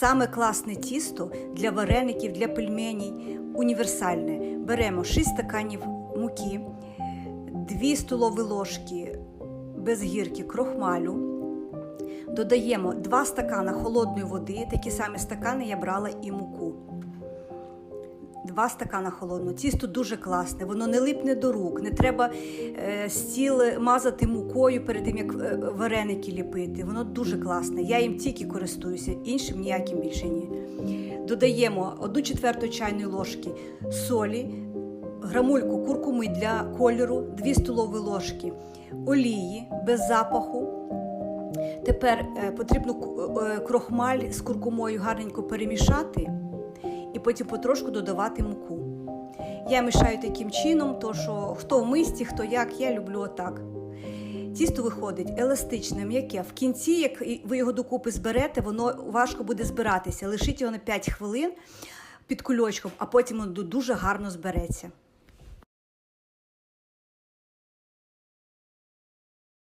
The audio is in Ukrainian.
Саме класне тісто для вареників, для пельменей, універсальне. Беремо 6 стаканів муки, 2 столові ложки без гірки крохмалю. Додаємо 2 стакана холодної води, такі самі стакани я брала і муку. Два стакана холодного. Тісто дуже класне, воно не липне до рук, не треба е, стіл мазати мукою перед тим, як е, вареники ліпити. Воно дуже класне. Я їм тільки користуюся, іншим ніяким більше ні. Додаємо 1 четверту чайної ложки солі, грамульку куркуми для кольору, 2 столові ложки олії без запаху. Тепер е, потрібно е, крохмаль з куркумою гарненько перемішати і потім потрошку додавати муку. Я мішаю таким чином, то що хто в мисті, хто як, я люблю отак. Тісто виходить еластичне, м'яке. В кінці, як ви його докупи зберете, воно важко буде збиратися. Лишіть його на 5 хвилин під кульочком, а потім воно дуже гарно збереться.